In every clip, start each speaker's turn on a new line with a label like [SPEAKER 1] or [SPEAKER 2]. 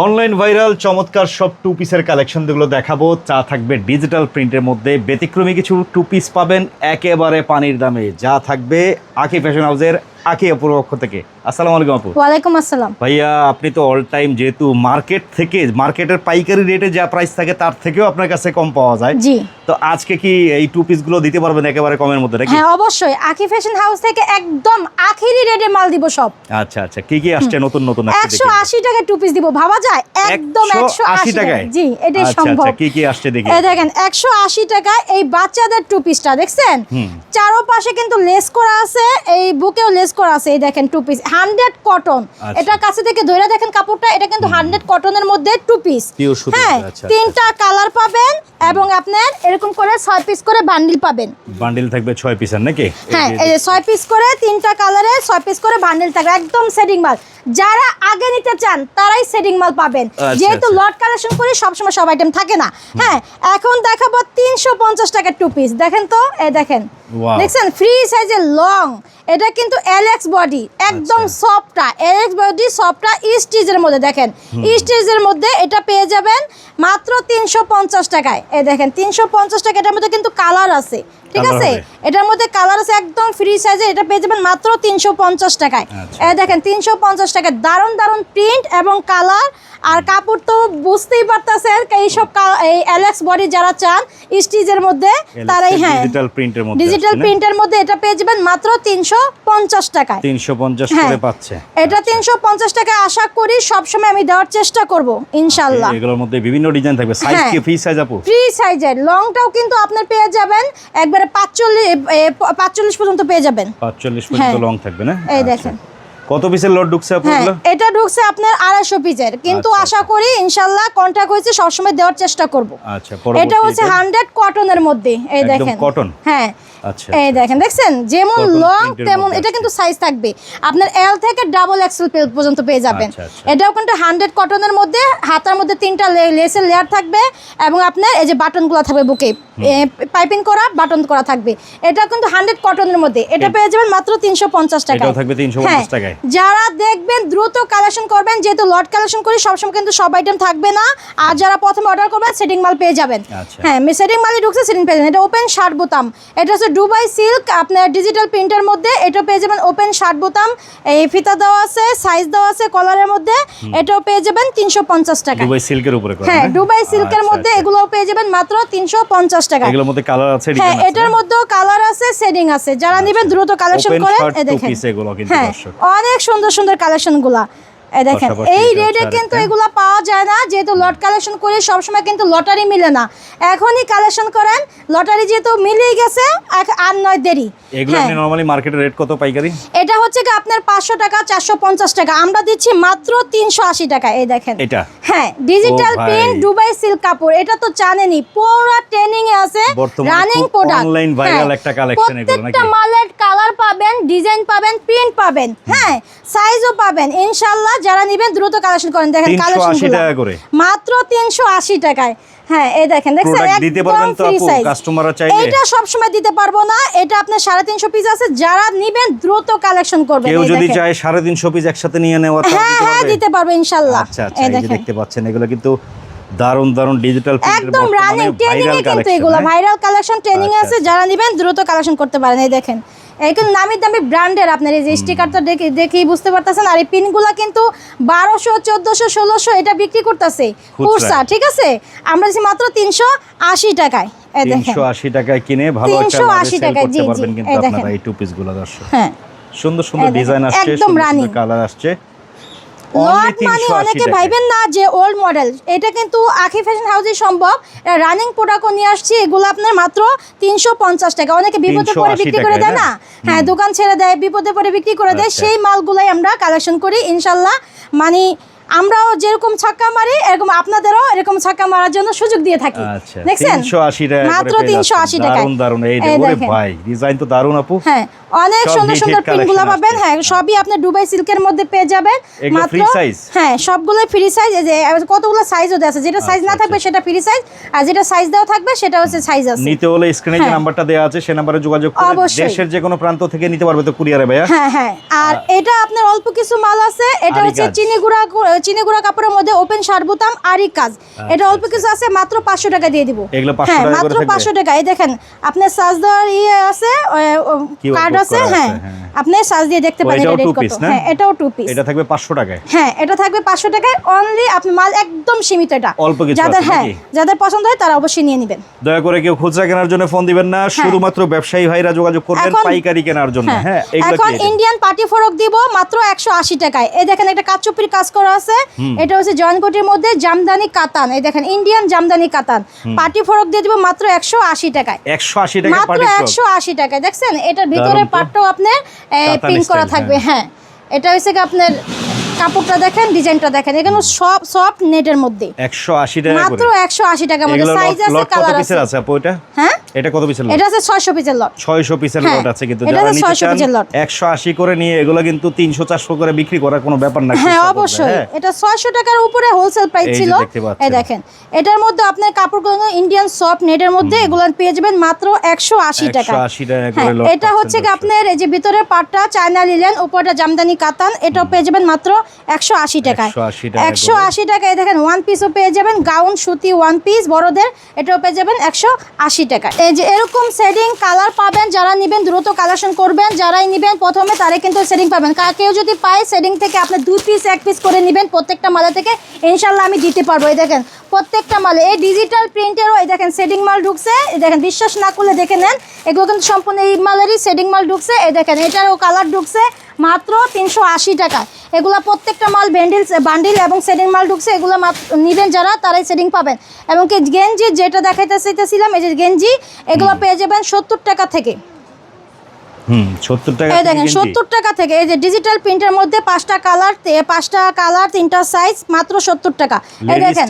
[SPEAKER 1] Online viral, চমৎকার সব two পিসের কালেকশন যেগুলো দেখাবো যা থাকবে ডিজিটাল প্রিন্টের মধ্যে। ব্যতিক্রমী কিছু টু পিস পাবেন, একেবারে পানির দামে। যা থাকবে আকি ফ্যাশন হাউসের আকি অপর পক্ষ থেকে। আসসালামু আলাইকুম আপু।
[SPEAKER 2] ওয়ালাইকুম আসসালাম।
[SPEAKER 1] ভাইয়া আপনি তো অল টাইম যেহেতু মার্কেট থেকে মার্কেটের পাইকারি রেটে যা প্রাইস থাকে তার থেকেও আপনার কাছে কম পাওয়া যায়।
[SPEAKER 2] জি।
[SPEAKER 1] তো আজকে কি এই টু পিসগুলো দিতে পারবেন একেবারে কমের মধ্যে নাকি?
[SPEAKER 2] হ্যাঁ অবশ্যই। আখি ফ্যাশন হাউস থেকে একদম আখিরি রেটে মাল দিব সব।
[SPEAKER 1] আচ্ছা আচ্ছা। কি কি আসছে নতুন নতুন আজকে
[SPEAKER 2] একশো
[SPEAKER 1] দেখি।
[SPEAKER 2] আশি টাকা টু পিস দিব। ভাবা যায়? একদম একশো
[SPEAKER 1] 180
[SPEAKER 2] আশি
[SPEAKER 1] টাকায়?
[SPEAKER 2] জি এটাই
[SPEAKER 1] আচ্ছা,
[SPEAKER 2] সম্ভব।
[SPEAKER 1] আচ্ছা, কি কি আসছে দেখি।
[SPEAKER 2] এই দেখেন একশো আশি টাকা এই বাচ্চাদের টু পিসটা দেখছেন। চারোপাশে কিন্তু লেস করা আছে এই বুকেও লেস করা আছে এই দেখেন টু পিস হান্ড্রেড কটন। এটা কাছে থেকে ধরে দেখেন কাপড়টা এটা কিন্তু হান্ড্রেড কটনের মধ্যে টু পিস হ্যাঁ
[SPEAKER 1] আচ্ছা,
[SPEAKER 2] তিনটা কালার পাবেন এবং আপনার এরকম করে ছয় পিস করে বান্ডিল পাবেন।
[SPEAKER 1] বান্ডিল থাকবে ছয় পিসের নাকি?
[SPEAKER 2] হ্যাঁ
[SPEAKER 1] এই যে-
[SPEAKER 2] ছয় পিস করে তিনটা কালারে ছয় পিস করে বান্ডেল থাকবে একদম সেটিং মাল। যারা আগে নিতে চান তারাই সেটিং মাল পাবেন।
[SPEAKER 1] আচ্ছা,
[SPEAKER 2] যেহেতু
[SPEAKER 1] আচ্ছা।
[SPEAKER 2] লট কালেকশন করি সবসময় সব আইটেম থাকে না। হ্যাঁ এখন দেখাবো তিনশো পঞ্চাশ টাকার টু পিস দেখেন তো এই দেখেন. দেখছেন? ফ্রি সাইজের লং এটা কিন্তু এলএক্স বডি একদম
[SPEAKER 1] আচ্ছা।
[SPEAKER 2] সফটটা এলএক্স বডি সফটটা স্টিচের মধ্যে। দেখেন স্টিচের মধ্যে এটা পেয়ে যাবেন মাত্র তিনশো পঞ্চাশ টাকায়। এই দেখেন তিনশো পঞ্চাশ টাকা এটার মধ্যে কিন্তু কালার আছে। ঠিক আছে? এটার মধ্যে কালার আছে একদম ফ্রি সাইজে এটা পেয়ে যাবেন মাত্র তিনশো পঞ্চাশ টাকায়।
[SPEAKER 1] আচ্ছা।
[SPEAKER 2] এই দেখেন তিনশো পঞ্চাশ টাকায় দারুণ দারুণ প্রিন্ট এবং কালার আর কাপড় তো বুঝতেই পারতেছেন এইসব এই অ্যালেক্স বডি যারা চান স্টিচের মধ্যে তারাই হ্যাঁ
[SPEAKER 1] ডিজিটাল প্রিন্টের মধ্যে।
[SPEAKER 2] ডিজিটাল প্রিন্টের মধ্যে এটা পেয়ে যাবেন মাত্র তিনশো পঞ্চাশ টাকায়।
[SPEAKER 1] তিনশো পঞ্চাশ
[SPEAKER 2] হ্যাঁ।
[SPEAKER 1] করে পাচ্ছে।
[SPEAKER 2] এটা তিনশো পঞ্চাশ টাকা আশা করি সবসময় আমি দেওয়ার চেষ্টা করব ইনশাল্লাহ।
[SPEAKER 1] এগুলোর মধ্যে বিভিন্ন ডিজাইন থাকবে। সাইজ
[SPEAKER 2] হ্যাঁ।
[SPEAKER 1] কি? ফ্রি সাইজ আপু?
[SPEAKER 2] ফ্রি সাইজের লংটাও কিন্তু আপনার পেয়ে যাবেন। একবারে পাঁচচল্লিশ পাঁচচল্লিশ পর্যন্ত পেয়ে যাবেন।
[SPEAKER 1] পাঁচচল্লিশ পর্যন্ত
[SPEAKER 2] হ্যাঁ।
[SPEAKER 1] লং থাকবে না?
[SPEAKER 2] এই
[SPEAKER 1] আচ্ছা।
[SPEAKER 2] দেখেন।
[SPEAKER 1] কত পিসের লোড ঢুকছে আপু
[SPEAKER 2] হ্যাঁ এটা ঢুকছে আপনার আড়াইশো পিসের কিন্তু
[SPEAKER 1] আচ্ছা,
[SPEAKER 2] আশা করি ইনশাল্লাহ কন্ট্যাক্ট হয়েছে সবসময় দেওয়ার চেষ্টা করব।
[SPEAKER 1] আচ্ছা
[SPEAKER 2] এটা হচ্ছে হান্ড্রেড কটনের মধ্যে। এই দেখেন।
[SPEAKER 1] cotton?
[SPEAKER 2] হ্যাঁ।
[SPEAKER 1] আচ্ছা
[SPEAKER 2] এই
[SPEAKER 1] আচ্ছা,
[SPEAKER 2] দেখেন দেখছেন? যেমন লং তেমন এটা কিন্তু সাইজ থাকবে। আপনার এল থেকে ডাবল এক্সেল পর্যন্ত পেয়ে যাবেন।
[SPEAKER 1] আচ্ছা, আচ্ছা।
[SPEAKER 2] এটাও কিন্তু হান্ড্রেড কটনের মধ্যে হাতার মধ্যে তিনটা লেসের লেয়ার থাকবে এবং আপনার এই যে বাটনগুলো থাকবে বুকে। পাইপিং করা বাটন করা থাকবে। এটা কিন্তু হান্ড্রেড কটনের মধ্যে। এটা পেয়ে যাবেন মাত্র তিনশো পঞ্চাশ টাকা
[SPEAKER 1] এটাও থাকবে 350 টাকায়।
[SPEAKER 2] যারা দেখবেন দ্রুত কালেকশন করবেন যেহেতু লট কালেকশন করি সবসময় কিন্তু সব আইটেম থাকবে না। আর যারা প্রথমে অর্ডার করবেন সেটিং মাল পেয়ে যাবেন।
[SPEAKER 1] আচ্ছা।
[SPEAKER 2] হ্যাঁ সেটিং মালই ঢুকছে সেটিং পেয়ে যাবেন। এটা ওপেন শার্ট বোতাম। এটা হচ্ছে দুবাই সিল্ক আপনার ডিজিটাল প্রিন্টের মধ্যে। এটা পেয়ে যাবেন ওপেন শার্ট বোতাম। এই ফিতা দেওয়া আছে সাইজ দেওয়া আছে কলারের মধ্যে। এটাও পেয়ে যাবেন তিনশো পঞ্চাশ টাকা
[SPEAKER 1] দুবাই সিল্কের উপরে
[SPEAKER 2] হ্যাঁ
[SPEAKER 1] না?
[SPEAKER 2] দুবাই সিল্কের
[SPEAKER 1] আচ্ছা,
[SPEAKER 2] মধ্যে
[SPEAKER 1] আচ্ছা।
[SPEAKER 2] এগুলোও পেয়ে যাবেন মাত্র তিনশো পঞ্চাশ টাকা।
[SPEAKER 1] এগুলোর মধ্যে কালার আছে
[SPEAKER 2] হ্যাঁ এটার
[SPEAKER 1] না?
[SPEAKER 2] মধ্যেও কালার আছে শেডিং আছে। যারা নেবেন দ্রুত কালেকশন
[SPEAKER 1] করে
[SPEAKER 2] দেখেন। হ্যাঁ অনেক সুন্দর সুন্দর কালেকশনগুলা। এই দেখেন এই রেটে কিন্তু। এগুলা পাওয়া যায় না যেহেতু লট কালেকশন করি সবসময় কিন্তু লটারি মিলে না। এখনই কালেকশন করেন লটারি যেহেতু মিলেই গেছে আর নয় দেরি।
[SPEAKER 1] এগুলো
[SPEAKER 2] হ্যাঁ।
[SPEAKER 1] আপনি নরমালি মার্কেটের রেট কত পাইকারি?
[SPEAKER 2] এটা হচ্ছে কি আপনার পাঁচশো টাকা চারশো পঞ্চাশ টাকা। আমরা দিচ্ছি মাত্র তিনশো আশি টাকা এই দেখেন।
[SPEAKER 1] এটা?
[SPEAKER 2] হ্যাঁ ডিজিটাল। প্রিন্ট দুবাই সিল্ক কাপড় এটা তো জানেনই পুরো ট্রেনিং এ আছে রানিং প্রোডাক্ট
[SPEAKER 1] online viral একটা এগুলো নাকি?
[SPEAKER 2] প্রত্যেকটা মালের কালার পাবেন ডিজাইন পাবেন প্রিন্ট পাবেন। হ্যাঁ সাইজও পাবেন ইনশাআল্লাহ যারা নেবেন দ্রুত কালেকশন করেন। দেখেন
[SPEAKER 1] 380
[SPEAKER 2] কালেকশন
[SPEAKER 1] টাকা করে।
[SPEAKER 2] মাত্র 380 টাকায়। হ্যাঁ এই দেখেন দেখছেন?
[SPEAKER 1] দিতে পারবেন তো আপু,
[SPEAKER 2] size।
[SPEAKER 1] চাইলে?
[SPEAKER 2] এটা সব সময় দিতে পারব না। এটা আপনার 350 পিস আছে। যারা নেবেন দ্রুত কালেকশন করবেন।
[SPEAKER 1] কেউ যদি চায় সাড়ে তিনশো পিস একসাথে নিয়ে নেওয়া
[SPEAKER 2] হ্যাঁ হ্যাঁ দিতে পারবে ইনশাআল্লাহ
[SPEAKER 1] আচ্ছা আচ্ছা
[SPEAKER 2] এই
[SPEAKER 1] এই যে দেখতে পাচ্ছেন এগুলো কিন্তু দারুণ দারুণ ডিজিটাল
[SPEAKER 2] একদম রানিং ট্রেনিং কিন্তু এগুলো ভাইরাল কালেকশন ট্রেনিং
[SPEAKER 1] হ্যাঁ? আচ্ছা,
[SPEAKER 2] আছে। যারা নেবেন দ্রুত কালেকশন করতে পারেন। এই দেখেন। কিন্তু নামি দামি ব্র্যান্ডের আপনার এই যে স্টিকারটা দেখে দেখেই বুঝতে পারতেছেন। আর এই পিনগুলা কিন্তু বারোশো চোদ্দশো ষোলোশো এটা বিক্রি করতেছে কুর্সা ঠিক আছে? আমরা দিচ্ছি মাত্র তিনশো আশি টাকায়। এই
[SPEAKER 1] তিনশো আশি টাকায় কিনে ভালো একটা
[SPEAKER 2] 380 টাকায়, জি, জি, এই দেখেন।
[SPEAKER 1] এই টু পিস দর্শক।
[SPEAKER 2] হ্যাঁ।
[SPEAKER 1] সুন্দর সুন্দর ডিজাইন আসছে
[SPEAKER 2] একদম
[SPEAKER 1] কালার আসছে।
[SPEAKER 2] লট মানে অনেকে। ভাইবেন না যে ওল্ড মডেল এটা কিন্তু আখি ফ্যাশন হাউসে সম্ভব। রানিং প্রোডাক্টও নিয়ে আসছি এগুলো আপনার মাত্র তিনশো পঞ্চাশ টাকা। অনেকে বিপদে পরে বিক্রি করে দেয়
[SPEAKER 1] না?
[SPEAKER 2] হ্যাঁ দোকান ছেড়ে দেয় বিপদে পরে বিক্রি করে দেয়
[SPEAKER 1] আচ্ছা।
[SPEAKER 2] সেই মালগুলাই আমরা কালেকশন করি ইনশাল্লাহ। মানে আমরাও যেরকম ছাক্কা মারি এরকম আপনাদেরও এরকম ছাক্কা মারার জন্য সুযোগ দিয়ে থাকি।
[SPEAKER 1] আচ্ছা
[SPEAKER 2] দেখছেন?
[SPEAKER 1] 380 টাকা
[SPEAKER 2] মাত্র
[SPEAKER 1] করে পেয়ে
[SPEAKER 2] তিনশো
[SPEAKER 1] যাচ্ছেন।
[SPEAKER 2] আশি টাকা
[SPEAKER 1] দারুণ দারুণ এই ভাই ডিজাইন তো দারুণ আপু।
[SPEAKER 2] হ্যাঁ। অনেক সুন্দর সুন্দর প্রিন্টগুলো পাবেন। হ্যাঁ সবই আপনার দুবাই সিল্কের মধ্যে পেয়ে যাবেন।
[SPEAKER 1] size?
[SPEAKER 2] হ্যাঁ সবগুলো ফ্রি সাইজ যে কতগুলো সাইজও দেওয়া আছে? যেটা সাইজ না
[SPEAKER 1] আচ্ছা,
[SPEAKER 2] থাকবে সেটা ফ্রি সাইজ আর যেটা সাইজ দেওয়া থাকবে সেটা হচ্ছে সাইজ আছে।
[SPEAKER 1] নিতে হলে স্ক্রিনে যে
[SPEAKER 2] হ্যাঁ।
[SPEAKER 1] নাম্বারটা দেওয়া আছে সেই নাম্বারে যোগাযোগ করে দেশের যে কোনো প্রান্ত থেকে নিতে পারবে তো কুরিয়ারে ভাইয়া।
[SPEAKER 2] হ্যাঁ হ্যাঁ। আর এটা আপনার অল্প কিছু মাল আছে। এটা হচ্ছে চিনি গুঁড়া চিনি গুঁড়া কাপড়ের মধ্যে ওপেন শার্ট বোতাম আরি কাজ এটা অল্প কিছু আছে মাত্র পাঁচশো টাকা দিয়ে দিব।
[SPEAKER 1] আচ্ছা, এগুলো 500
[SPEAKER 2] হ্যাঁ
[SPEAKER 1] টাকা
[SPEAKER 2] মাত্র
[SPEAKER 1] থাকবে?
[SPEAKER 2] পাঁচশো টাকা। এই দেখেন আপনার সাজ দেওয়ার ইয়ে আছে কার্ড আছে?
[SPEAKER 1] করা আছে,
[SPEAKER 2] হ্যাঁ।
[SPEAKER 1] হ্যাঁ।
[SPEAKER 2] আপনি দিয়ে দেখতে পারেন এটা রেট কত? হ্যাঁ এটাও টু পিস
[SPEAKER 1] এটা থাকবে পাঁচশো টাকায়।
[SPEAKER 2] হ্যাঁ এটা থাকবে পাঁচশো টাকায়। অনলি আপনি মাল একদম সীমিত এটা।
[SPEAKER 1] অল্প কিছু
[SPEAKER 2] যাদের হ্যাঁ যাদের পছন্দ হয় তারা অবশ্যই নিয়ে নেবেন।
[SPEAKER 1] দয়া করে কেউ খুচরা কেনার জন্য ফোন দিবেন না। শুধুমাত্র ব্যবসায়ী ভাইরা যোগাযোগ করবেন পাইকারি কেনার জন্য। হ্যাঁ।
[SPEAKER 2] এখন ইন্ডিয়ান পার্টি ফরক দিব মাত্র একশো আশি টাকায়। এই দেখেন একটা কাচুপির কাজ করা আছে। এটা হচ্ছে জয়নকোটির মধ্যে জামদানি কাতান। এই দেখেন ইন্ডিয়ান জামদানি কাতান। পার্টি ফরক দিয়ে দিব মাত্র একশো আশি টাকায়।
[SPEAKER 1] একশো আশি টাকা
[SPEAKER 2] মাত্র
[SPEAKER 1] পার্টি
[SPEAKER 2] একশো আশি টাকায়। দেখছেন? এটার ভিতরের
[SPEAKER 1] তো।
[SPEAKER 2] পার্টটাও আপনার প্রিন্ট করা থাকবে হ্যাঁ। এটা হচ্ছে আপনার কাপড়টা দেখেন ডিজাইনটা দেখেন। এখানে সব সফট নেটের মধ্যে।
[SPEAKER 1] একশো আশি টাকা
[SPEAKER 2] মাত্র
[SPEAKER 1] করে
[SPEAKER 2] একশো আশি টাকার মধ্যে। সাইজ আছে কালার আছে।
[SPEAKER 1] আছে আপু এটা?
[SPEAKER 2] হ্যাঁ?
[SPEAKER 1] এটা কত পিসের লট
[SPEAKER 2] এটা আছে ছয়শো পিসের লট
[SPEAKER 1] ছয়শো পিসের
[SPEAKER 2] হ্যাঁ,
[SPEAKER 1] লট আছে কিন্তু যারা নিতে
[SPEAKER 2] 600
[SPEAKER 1] চান
[SPEAKER 2] পিসের লট।
[SPEAKER 1] একশো আশি করে নিয়ে এগুলো কিন্তু তিনশো চারশো করে বিক্রি করার কোনো ব্যাপার না
[SPEAKER 2] হ্যাঁ অবশ্যই।
[SPEAKER 1] হ্যাঁ।
[SPEAKER 2] এটা ছয়শো টাকার উপরে হোলসেল প্রাইস ছিল। এই দেখেন এটার মধ্যে আপনার কাপড়গুলো ইন্ডিয়ান সফট নেটের মধ্যে এগুলো পেয়ে যাবেন মাত্র একশো আশি টাকা।
[SPEAKER 1] 180 টাকা করে
[SPEAKER 2] হ্যাঁ
[SPEAKER 1] লট
[SPEAKER 2] এটা হচ্ছে কি আপনার এই যে ভিতরের পাটটা চায়না লিলেন উপরটা জামদানি কাতান এটাও পেয়ে যাবেন মাত্র একশো আশি টাকায়।
[SPEAKER 1] 180 টাকা
[SPEAKER 2] একশো
[SPEAKER 1] করে।
[SPEAKER 2] আশি টাকায় দেখেন ওয়ান পিসও পেয়ে যাবেন গাউন সুতি ওয়ান পিস বড়দের এটাও পেয়ে যাবেন একশো আশি টাকা এই যে এরকম শেডিং কালার পাবেন, যারা নেবেন, দ্রুত কালেকশন করবেন, যারাই নেবেন, প্রথমে তারাই কিন্তু শেডিং পাবেন। কেউ যদি পায় শেডিং থেকে আপনি দুই পিস এক পিস করে নেবেন প্রত্যেকটা মালা থেকে ইনশাল্লাহ আমি দিতে পারব। এই দেখেন প্রত্যেকটা মালে এই ডিজিটাল প্রিন্টেরও এই দেখেন সেডিং মাল ঢুকছে এই দেখেন বিশ্বাস না করলে দেখে নেন এগুলো কিন্তু সম্পূর্ণ এই মালেরই সেডিং মাল ঢুকছে এই দেখেন এটারও কালার ঢুকছে মাত্র তিনশো আশি টাকা। এগুলো প্রত্যেকটা মাল ব্যান্ডিল বান্ডিল এবং সেডিং মাল ঢুকছে এগুলো নেবেন যারা তারাই সেডিং পাবেন। এবং কি গেঞ্জি যেটা দেখাইতে চাইতেছিলাম এই যে গেঞ্জি এগুলো পেয়ে যাবেন সত্তর টাকা থেকে
[SPEAKER 1] হুম সত্তর টাকা
[SPEAKER 2] এই
[SPEAKER 1] থেকে
[SPEAKER 2] দেখেন সত্তর টাকা থেকে এই যে ডিজিটাল প্রিন্টের মধ্যে পাঁচটা কালার পাঁচটা কালার তিনটা সাইজ মাত্র সত্তর টাকা। এই দেখেন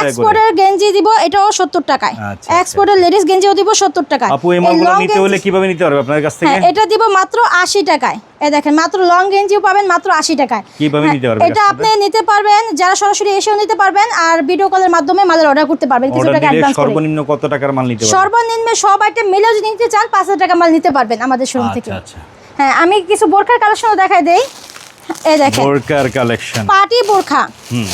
[SPEAKER 2] এক্সপোর্টের গেঞ্জি দিব এটাও সত্তর টাকায়।
[SPEAKER 1] আচ্ছা, আচ্ছা।
[SPEAKER 2] এক্সপোর্টের লেডিস গেঞ্জিও দিব সত্তর টাকায়।
[SPEAKER 1] আপু এই
[SPEAKER 2] এই
[SPEAKER 1] মালগুলো
[SPEAKER 2] long
[SPEAKER 1] নিতে হলে কীভাবে নিতে পারবে আপনার কাছ থেকে?
[SPEAKER 2] হ্যাঁ এটা দিব মাত্র আশি টাকায়। এই দেখেন মাত্র লং গেঞ্জিও পাবেন মাত্র আশি টাকায়।
[SPEAKER 1] কীভাবে
[SPEAKER 2] হ্যাঁ,
[SPEAKER 1] নিতে
[SPEAKER 2] এটা আপনি নিতে পারবেন যারা সরাসরি এসেও নিতে পারবেন আর ভিডিও কলের মাধ্যমে মালের অর্ডার করতে পারবেন কিছু টাকা অ্যাডভান্স
[SPEAKER 1] সর্বনিম্ন কত টাকার মাল নিতে পারবে
[SPEAKER 2] সর্বনিম্ন সব আইটেম মিলেও যদি নিতে চান পাঁচ হাজার টাকা মাল নিতে পারবেন আমাদের শোরুম থেকে।
[SPEAKER 1] আচ্ছা। আচ্ছা
[SPEAKER 2] হ্যাঁ আমি কিছু বোরখার কালেকশনও দেখাই দেই। এই দেখেন।
[SPEAKER 1] বোরকার কালেকশন
[SPEAKER 2] পার্টি বোরখা।
[SPEAKER 1] হুম।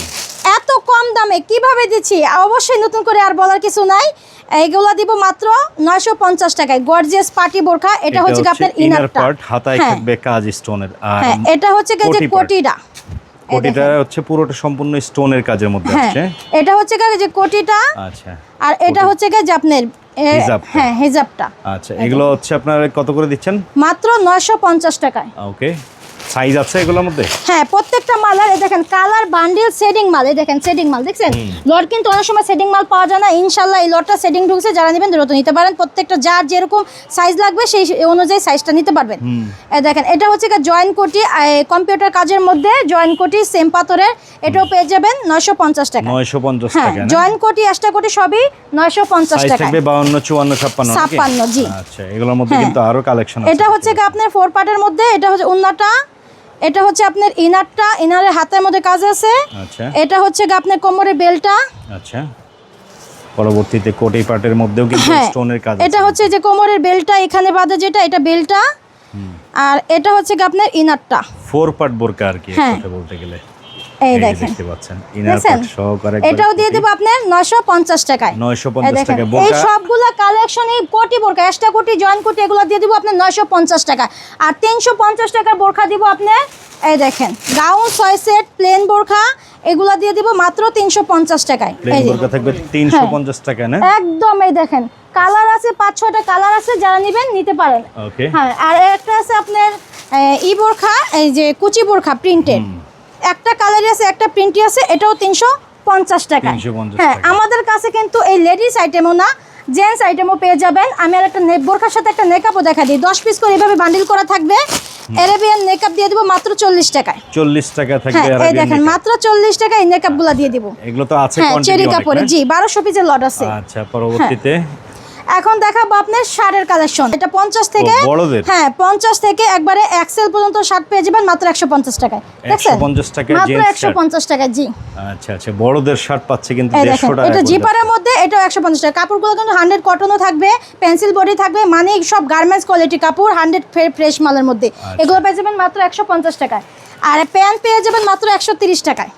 [SPEAKER 2] এত কম দামে কীভাবে দিচ্ছি? অবশ্যই নতুন করে আর বলার কিছু নাই। এইগুলা দিব মাত্র নয়শো পঞ্চাশ টাকায়। গর্জিয়াস পার্টি বোরখা এটা হচ্ছে আপনার
[SPEAKER 1] ইনার পার্ট হাতায়
[SPEAKER 2] হ্যাঁ।
[SPEAKER 1] থাকবে কাজ স্টোনের। আর
[SPEAKER 2] হ্যাঁ এটা হচ্ছে যে কোটিটা।
[SPEAKER 1] কোটিটা হচ্ছে পুরোটা সম্পূর্ণ স্টোনের কাজের মধ্যে
[SPEAKER 2] হ্যাঁ
[SPEAKER 1] আছে
[SPEAKER 2] এটা হচ্ছে যে কোটিটা
[SPEAKER 1] আচ্ছা।
[SPEAKER 2] আর এটা হচ্ছে যে আপনার হ্যাঁ হিজাবটা।
[SPEAKER 1] আচ্ছা এগুলো হচ্ছে আপনার কত করে দিচ্ছেন?
[SPEAKER 2] মাত্র নয়শো পঞ্চাশ টাকায়।
[SPEAKER 1] ওকে। সাইজ আছে এগুলোর মধ্যে?
[SPEAKER 2] হ্যাঁ প্রত্যেকটা মালের এই দেখেন কালার বান্ডিল সেডিং মাল এই দেখেন সেডিং মাল দেখছেন? লট কিন্তু অনেক সময় সেডিং মাল পাওয়া যায় না। ইনশাল্লাহ এই লটটা সেডিং ঢুকছে যারা নেবেন দ্রুত নিতে পারেন। প্রত্যেকটা যার যেরকম সাইজ লাগবে সেই অনুযায়ী সাইজটা নিতে পারবেন। দেখেন এটা হচ্ছে জয়েন কোটি কম্পিউটার কাজের মধ্যে জয়েন কোটি সেম পাথরের এটাও পেয়ে যাবেন নয়শো পঞ্চাশ টাকা।
[SPEAKER 1] নয়শো পঞ্চাশ
[SPEAKER 2] হ্যাঁ
[SPEAKER 1] টাকা না?
[SPEAKER 2] জয়েন কোটি এক্সট্রা কোটি সবই নয়শো পঞ্চাশ টাকা।
[SPEAKER 1] বাউন্ন চুয়ান্ন ছাপ্পান্ন?
[SPEAKER 2] 56 জি।
[SPEAKER 1] আচ্ছা এগুলোর মধ্যে
[SPEAKER 2] হ্যাঁ।
[SPEAKER 1] কিন্তু আরও কালেকশন আছে।
[SPEAKER 2] এটা হচ্ছে কি আপনার ফোর পার্টের মধ্যে এটা হচ্ছে উন্নাটা এটা হচ্ছে আপনার ইনারটা ইনারের হাতের মধ্যে কাজ আছে।
[SPEAKER 1] আচ্ছা।
[SPEAKER 2] এটা হচ্ছে আপনার কোমরের বেলটা।
[SPEAKER 1] আচ্ছা। পরবর্তীতে কোটি পার্টের মধ্যেও কিন্তু
[SPEAKER 2] হ্যাঁ
[SPEAKER 1] স্টোনের কাজ
[SPEAKER 2] এটা হচ্ছে যে কোমরের বেলটা এখানে বাঁধে যেটা এটা বেলটা। আর এটা হচ্ছে আপনার ইনারটা।
[SPEAKER 1] ফোর পার্ট বোরকা আর কি
[SPEAKER 2] হ্যাঁ।
[SPEAKER 1] বলতে গেলে।
[SPEAKER 2] এই দেখেন।
[SPEAKER 1] দেখতে পাচ্ছেন ইনার
[SPEAKER 2] দেখছেন?
[SPEAKER 1] সহকারে
[SPEAKER 2] এটাও দিয়ে দেবো আপনার নয়শো পঞ্চাশ টাকায়।
[SPEAKER 1] 950
[SPEAKER 2] এই দেখেন, এই
[SPEAKER 1] বোরকা।
[SPEAKER 2] সবগুলা কালেকশন এই কোটি বোরকা এক্সট্রা কোটি জয়েন কোটি এগুলো দিয়ে দিব আপনার টাকা। আর টাকার দিব আপনার এই দেখেন গাউন ছয় সেট প্লেন বোরখা এগুলা দিয়ে দিব মাত্র তিনশো পঞ্চাশ টাকায়।
[SPEAKER 1] প্লেন
[SPEAKER 2] এই যে।
[SPEAKER 1] বোরকা থাকবে তিনশো পঞ্চাশ টাকা না?
[SPEAKER 2] একদম এই দেখেন কালার আছে পাঁচ ছয়টা কালার আছে যারা নেবেন নিতে পারেন।
[SPEAKER 1] ওকে
[SPEAKER 2] হ্যাঁ আর একটা আছে আপনার ই বোরখা এই যে কুচি বোরখা প্রিন্টেড একটা কালারই আছে একটা প্রিন্টই আছে এটাও তিনশো পঞ্চাশ টাকা হ্যাঁ আমাদের কাছে কিন্তু এই লেডিস আইটেমও না জেন্টস আইটেমও পেয়ে যাবেন। আমি আর একটা বোরখার সাথে একটা নেকআপও দেখা দিই। দশ পিস করে এভাবে বান্ডিল করা থাকবে। এরেবিয়ান মেকআপ দিয়ে দেবো মাত্র চল্লিশ টাকায়।
[SPEAKER 1] চল্লিশ টাকা
[SPEAKER 2] হ্যাঁ
[SPEAKER 1] থাকবে
[SPEAKER 2] এই দেখেন মাত্র চল্লিশ টাকায় এই নেকআপগুলো দিয়ে দিব।
[SPEAKER 1] এগুলো তো আছে
[SPEAKER 2] হ্যাঁ চেরি কাপড়ে। জি বারোশো পিসের লট আছে।
[SPEAKER 1] আচ্ছা পরবর্তীতে
[SPEAKER 2] এখন দেখাবো আপনার শার্টের কালেকশন এটা পঞ্চাশ থেকে হ্যাঁ পঞ্চাশ থেকে একবারে এক্সেল পর্যন্ত শার্ট পেয়ে যাবেন মাত্র একশো পঞ্চাশ টাকায়। দেখছেন?
[SPEAKER 1] 150
[SPEAKER 2] মাত্র একশো পঞ্চাশ টাকায় জি।
[SPEAKER 1] আচ্ছা আচ্ছা বড়দের শার্ট পাচ্ছে কিন্তু
[SPEAKER 2] এটা জিপারের মধ্যে এটাও একশো পঞ্চাশ টাকা। কাপড়গুলো কিন্তু হান্ড্রেড কটনও থাকবে পেন্সিল বডি থাকবে মানে সব গার্মেন্টস কোয়ালিটি কাপড় হান্ড্রেড ফ্রেশ মালের মধ্যে।
[SPEAKER 1] আচ্ছা।
[SPEAKER 2] এগুলো পেয়ে যাবেন মাত্র একশো পঞ্চাশ টাকায়। আর প্যান্ট পেয়ে যাবেন মাত্র একশো তিরিশ টাকায়।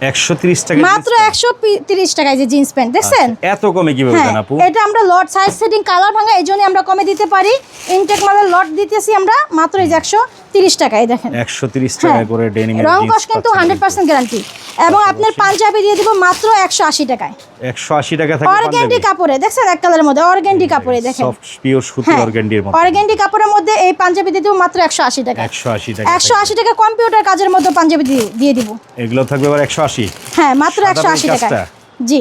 [SPEAKER 1] একশো তিরিশ টাকা
[SPEAKER 2] মাত্র একশো তিরিশ টাকায় যে জিন্স প্যান্ট দেখছেন?
[SPEAKER 1] এত কমে কীভাবে
[SPEAKER 2] হ্যাঁ
[SPEAKER 1] দেন আপু?
[SPEAKER 2] এটা আমরা লট সাইজ সেটিং কালার ভাঙা এই জন্য আমরা কমে দিতে পারি। ইনটেক মালের লট দিতেছি আমরা মাত্র এই যে একশো তিরিশ টাকায় দেখেন।
[SPEAKER 1] একশো তিরিশ
[SPEAKER 2] হ্যাঁ
[SPEAKER 1] টাকা করে ডেনিমের
[SPEAKER 2] রং কস কিন্তু হান্ড্রেড পার্সেন্ট গ্যারান্টি এবং আপনার পাঞ্জাবি দিয়ে দিব মাত্র একশো আশি টাকায়।
[SPEAKER 1] একশো আশি টাকা থাকে
[SPEAKER 2] অর্গেন্ডি কাপড়ে দেখছেন এক কালারের মধ্যে? অর্গেন্ডি কাপড়ে দেখেন।
[SPEAKER 1] সফট পিওর সুতি
[SPEAKER 2] হ্যাঁ
[SPEAKER 1] অর্গেন্ডির মতো
[SPEAKER 2] কাপড়ের মধ্যে এই পাঞ্জাবি দিয়ে দিব মাত্র একশো আশি টাকা।
[SPEAKER 1] একশো আশি টাকা
[SPEAKER 2] একশো আশি টাকা কম্পিউটার কাজের মধ্যে পাঞ্জাবি দিয়ে- দিব।
[SPEAKER 1] এগুলো থাকবে আবার আশি।
[SPEAKER 2] হ্যাঁ মাত্র একশো
[SPEAKER 1] সাদা
[SPEAKER 2] আশি
[SPEAKER 1] রঙের
[SPEAKER 2] টাকা জি।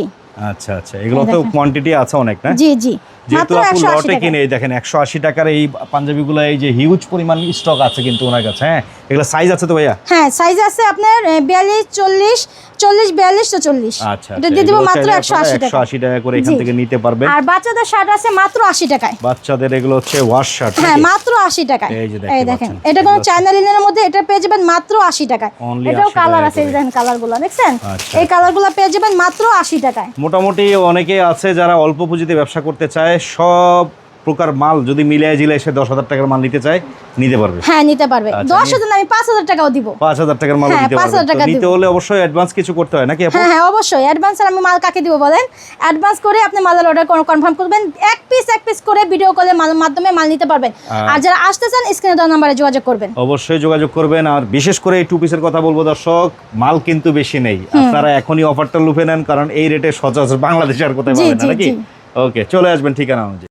[SPEAKER 1] আচ্ছা আচ্ছা। এগুলো তো কোয়ান্টিটি আছে অনেক না?
[SPEAKER 2] জি জি।
[SPEAKER 1] যেহেতু আপু লটে কিনে এই দেখেন একশো আশি টাকার এই পাঞ্জাবিগুলো এই যে হিউজ পরিমাণ স্টক আছে কিন্তু ওনার কাছে হ্যাঁ? এগুলো সাইজ আছে তো ভাইয়া?
[SPEAKER 2] হ্যাঁ সাইজ আছে আপনার বিয়াল্লিশ চল্লিশ চল্লিশ বিয়াল্লিশ তো চল্লিশ।
[SPEAKER 1] আচ্ছা
[SPEAKER 2] এটা দিয়ে দিব মাত্র একশো আশি টাকা
[SPEAKER 1] আশি টাকা করে এখান থেকে নিতে পারবেন।
[SPEAKER 2] আর বাচ্চাদের শার্ট আছে মাত্র আশি টাকায়।
[SPEAKER 1] বাচ্চাদের এগুলো হচ্ছে ওয়াশ শার্ট
[SPEAKER 2] হ্যাঁ মাত্র আশি টাকায়।
[SPEAKER 1] এই
[SPEAKER 2] দেখেন এটা কোনো চায়না লিনের মধ্যে এটা পেয়ে যাবেন মাত্র আশি টাকায়। এটাও কালার আছে এই দেখেন কালারগুলো দেখছেন?
[SPEAKER 1] আচ্ছা।
[SPEAKER 2] এই কালারগুলো পেয়ে যাবেন মাত্র আশি টাকায়।
[SPEAKER 1] মোটামুটি অনেকে আছে যারা অল্প পুঁজিতে ব্যবসা করতে চায় সব প্রকার মাল যদি মিলিয়ে জিলে এসে দশ হাজার টাকার মাল নিতে চায় নিতে পারবে।
[SPEAKER 2] হ্যাঁ নিতে পারবে।
[SPEAKER 1] আচ্ছা,
[SPEAKER 2] দশ হাজার আমি পাঁচ হাজার টাকাও দিব।
[SPEAKER 1] পাঁচ হাজার টাকার মাল
[SPEAKER 2] হ্যাঁ,
[SPEAKER 1] নিতে পারবে। নিতে হলে অবশ্যই অ্যাডভান্স কিছু করতে হয় নাকি
[SPEAKER 2] হ্যাঁ হ্যাঁ অবশ্যই। অ্যাডভান্স আমি মাল কাকে দিব বলেন? অ্যাডভান্স করে আপনি মালের অর্ডার কনফার্ম করবেন। এক পিস এক পিস করে ভিডিও কলে মাল মাধ্যমে মাল নিতে পারবেন। আর যারা আসতে চান স্ক্রিনে দেওয়া নাম্বারে যোগাযোগ করবেন।
[SPEAKER 1] অবশ্যই যোগাযোগ করবেন। আর বিশেষ করে এই টু পিসের কথা বলব দর্শক মাল কিন্তু বেশি নেই। আপনারা এখনই অফারটা লুফে নেন কারণ এই রেটে সচরাচর বাংলাদেশে আর কোথায় পাবেন না নাকি। ওকে চলে আসবেন ঠিকানা অনুযায়ী।